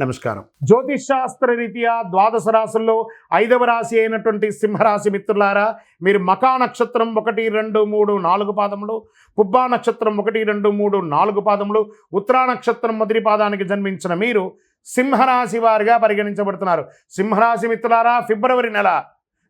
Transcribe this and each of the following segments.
నమస్కారం. జ్యోతిష్ శాస్త్ర రీత్యా ద్వాదశ రాశుల్లో ఐదవ రాశి అయినటువంటి సింహరాశి మిత్రులారా మీరు మకా నక్షత్రం ఒకటి రెండు మూడు నాలుగు పాదములు పుబ్బా నక్షత్రం ఒకటి రెండు మూడు నాలుగు పాదములు ఉత్తరా నక్షత్రం మొదటి పాదానికి జన్మించిన మీరు సింహరాశి వారిగా పరిగణించబడుతున్నారు. సింహరాశి మిత్రులారా ఫిబ్రవరి నెల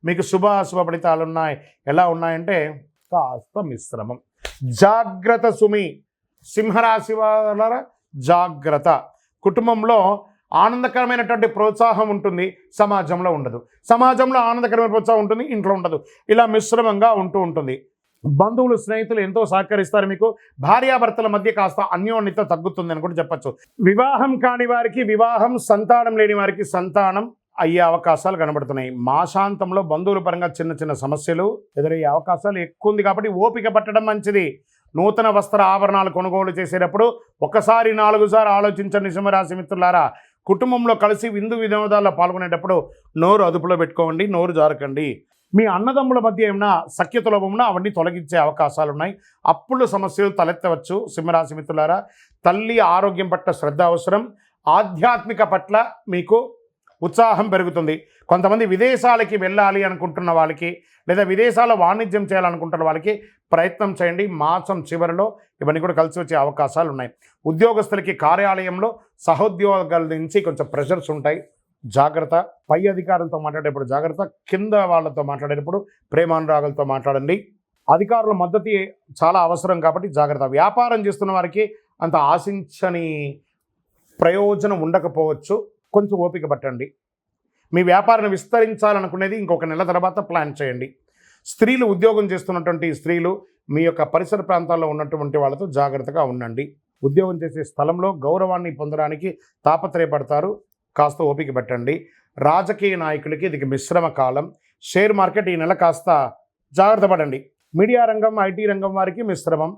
మీకు శుభ అశుభ ఫలితాలు ఉన్నాయి. ఎలా ఉన్నాయంటే కాస్త మిశ్రమం. జాగ్రత్త సుమి. సింహరాశి వార జాగ్రత్త. కుటుంబంలో ఆనందకరమైనటువంటి ప్రోత్సాహం ఉంటుంది సమాజంలో ఉండదు. సమాజంలో ఆనందకరమైన ప్రోత్సాహం ఉంటుంది ఇంట్లో ఉండదు. ఇలా మిశ్రమంగా ఉంటూ ఉంటుంది. బంధువులు స్నేహితులు ఎంతో సహకరిస్తారు మీకు. భార్యాభర్తల మధ్య కాస్త అన్యోన్యత తగ్గుతుంది అని కూడా చెప్పచ్చు. వివాహం కాని వారికి వివాహం సంతానం లేని వారికి సంతానం అయ్యే అవకాశాలు కనబడుతున్నాయి. మాసాంతంలో బంధువుల పరంగా చిన్న చిన్న సమస్యలు ఎదురయ్యే అవకాశాలు ఎక్కువ ఉంది కాబట్టి ఓపిక పట్టడం మంచిది. నూతన వస్త్ర ఆభరణాలు కొనుగోలు చేసేటప్పుడు ఒకసారి నాలుగు సార్లు ఆలోచించండి సింహరాశి మిత్రులారా. కుటుంబంలో కలిసి విందు వినోదాల్లో పాల్గొనేటప్పుడు నోరు అదుపులో పెట్టుకోండి నోరు జారకండి. మీ అన్నదమ్ముల మధ్య ఏమైనా సఖ్యతలో ఉన్నా అవన్నీ తొలగించే అవకాశాలు ఉన్నాయి అప్పుల సమస్యలు తలెత్తవచ్చు. సింహరాశి మిత్రులారా తల్లి ఆరోగ్యం పట్ల శ్రద్ధ అవసరం. ఆధ్యాత్మిక పట్ల మీకు ఉత్సాహం పెరుగుతుంది. కొంతమంది విదేశాలకి వెళ్ళాలి అనుకుంటున్న వాళ్ళకి లేదా విదేశాల్లో వాణిజ్యం చేయాలనుకుంటున్న వాళ్ళకి ప్రయత్నం చేయండి. మాసం చివరిలో ఇవన్నీ కూడా కలిసి వచ్చే అవకాశాలు ఉన్నాయి. ఉద్యోగస్తులకి కార్యాలయంలో సహోద్యోగాల నుంచి కొంచెం ప్రెషర్స్ ఉంటాయి. జాగ్రత్త. పై అధికారులతో మాట్లాడేటప్పుడు జాగ్రత్త. కింద వాళ్ళతో మాట్లాడేటప్పుడు ప్రేమానురాగులతో మాట్లాడండి. అధికారుల మద్దతు చాలా అవసరం కాబట్టి జాగ్రత్త. వ్యాపారం చేస్తున్న వారికి అంత ఆశించని ప్రయోజనం ఉండకపోవచ్చు. కొంచెం ఓపిక పట్టండి. మీ వ్యాపారాన్ని విస్తరించాలనుకునేది ఇంకొక నెల తర్వాత ప్లాన్ చేయండి. స్త్రీలు ఉద్యోగం చేస్తున్నటువంటి స్త్రీలు మీ యొక్క పరిసర ప్రాంతాల్లో ఉన్నటువంటి వాళ్ళతో జాగ్రత్తగా ఉండండి. ఉద్యోగం చేసే స్థలంలో గౌరవాన్ని పొందడానికి తాపత్రయపడతారు. కాస్త ఓపిక పెట్టండి. రాజకీయ నాయకులకి ఇది మిశ్రమ కాలం. షేర్ మార్కెట్ ఈ నెల కాస్త జాగ్రత్త పడండి. మీడియా రంగం ఐటీ రంగం వారికి మిశ్రమం.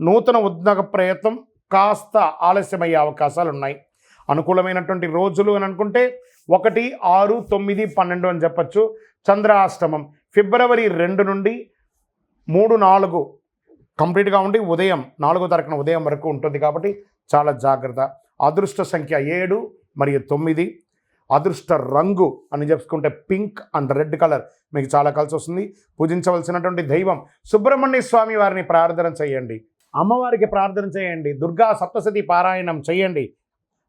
నూతన ఉద్యోగ ప్రయత్నం కాస్త ఆలస్యమయ్యే అవకాశాలు ఉన్నాయి అనుకూలమైనటువంటి రోజులు అని అనుకుంటే ఒకటి ఆరు తొమ్మిది పన్నెండు అని చెప్పచ్చు. చంద్రాష్టమం ఫిబ్రవరి రెండు నుండి మూడు నాలుగు కంప్లీట్గా ఉండి ఉదయం నాలుగో తారీఖున ఉదయం వరకు ఉంటుంది కాబట్టి చాలా జాగ్రత్త. అదృష్ట సంఖ్య ఏడు మరియు తొమ్మిది. అదృష్ట రంగు అని చెప్పుకుంటే పింక్ అండ్ రెడ్ కలర్ మీకు చాలా కలిసి వస్తుంది. పూజించవలసినటువంటి దైవం సుబ్రహ్మణ్య స్వామి వారిని ప్రార్థన చేయండి. అమ్మవారికి ప్రార్థన చేయండి. దుర్గా సప్తసతి పారాయణం చేయండి.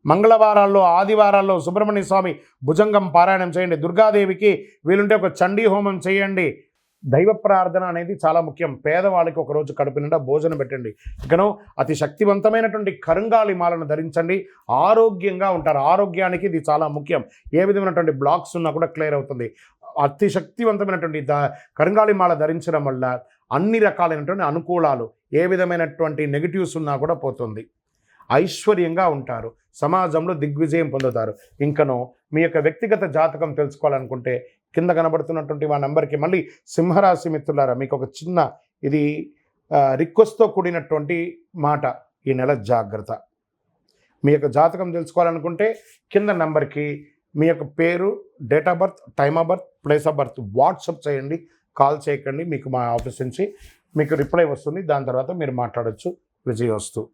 మంగళవారాల్లో ఆదివారాల్లో సుబ్రహ్మణ్య స్వామి భుజంగం పారాయణం చేయండి. దుర్గాదేవికి వీలుంటే ఒక చండీ హోమం చేయండి. దైవ ప్రార్థన అనేది చాలా ముఖ్యం. పేదవాళ్ళకి ఒకరోజు కడుపు నిండా భోజనం పెట్టండి. ఇకను అతి శక్తివంతమైనటువంటి కరుంగాలి మాలను ధరించండి. ఆరోగ్యంగా ఉంటారు. ఆరోగ్యానికి ఇది చాలా ముఖ్యం. ఏ విధమైనటువంటి బ్లాక్స్ ఉన్నా కూడా క్లియర్ అవుతుంది. అతి శక్తివంతమైనటువంటి ద కరుంగాలి మాల ధరించడం వల్ల అన్ని రకాలైనటువంటి అనుకూలాలు ఏ విధమైనటువంటి నెగిటివ్స్ ఉన్నా కూడా పోతుంది. ఐశ్వర్యంగా ఉంటారు. సమాజంలో దిగ్విజయం పొందుతారు. ఇంకను మీ యొక్క వ్యక్తిగత జాతకం తెలుసుకోవాలనుకుంటే కింద కనబడుతున్నటువంటి మా నెంబర్కి మళ్ళీ సింహరాశి మిత్రులారా మీకు ఒక చిన్న ఇది రిక్వెస్ట్తో కూడినటువంటి మాట ఈ నెల జాగ్రత్త. మీ యొక్క జాతకం తెలుసుకోవాలనుకుంటే కింద నెంబర్కి మీ యొక్క పేరు date of birth time of birth place of birth WhatsApp చేయండి కాల్ చేయకండి మీకు మా ఆఫీస్ నుంచి మీకు రిప్లై వస్తుంది. దాని తర్వాత మీరు మాట్లాడొచ్చు విజయవస్తు.